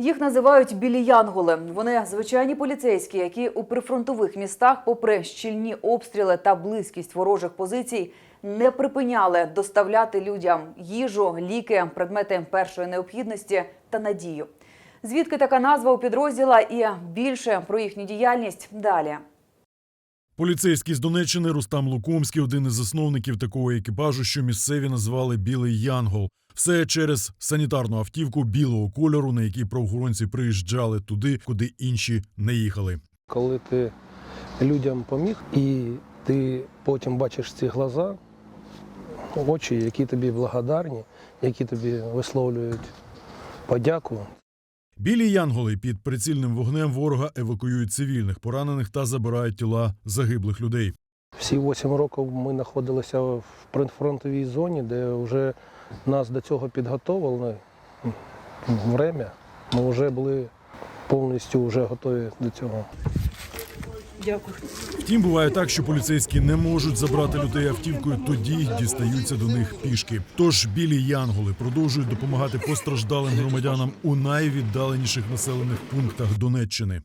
Їх називають білі янголи. Вони звичайні поліцейські, які у прифронтових містах, попри щільні обстріли та близькість ворожих позицій, не припиняли доставляти людям їжу, ліки, предмети першої необхідності та надію. Звідки така назва у підрозділа і більше про їхню діяльність далі. Поліцейський з Донеччини Рустам Лукомський один із засновників такого екіпажу, що місцеві назвали Білий Янгол. Все через санітарну автівку білого кольору, на якій правоохоронці приїжджали туди, куди інші не їхали. Коли ти людям поміг, і ти потім бачиш ці глаза, очі, які тобі благодарні, які тобі висловлюють подяку. Білі янголи під прицільним вогнем ворога евакуюють цивільних поранених та забирають тіла загиблих людей. Всі 8 років ми знаходилися в прифронтовій зоні, де вже нас до цього підготовили время. Ми вже були повністю вже готові до цього. Втім, буває так, що поліцейські не можуть забрати людей автівкою, тоді дістаються до них пішки. Тож білі янголи продовжують допомагати постраждалим громадянам у найвіддаленіших населених пунктах Донеччини.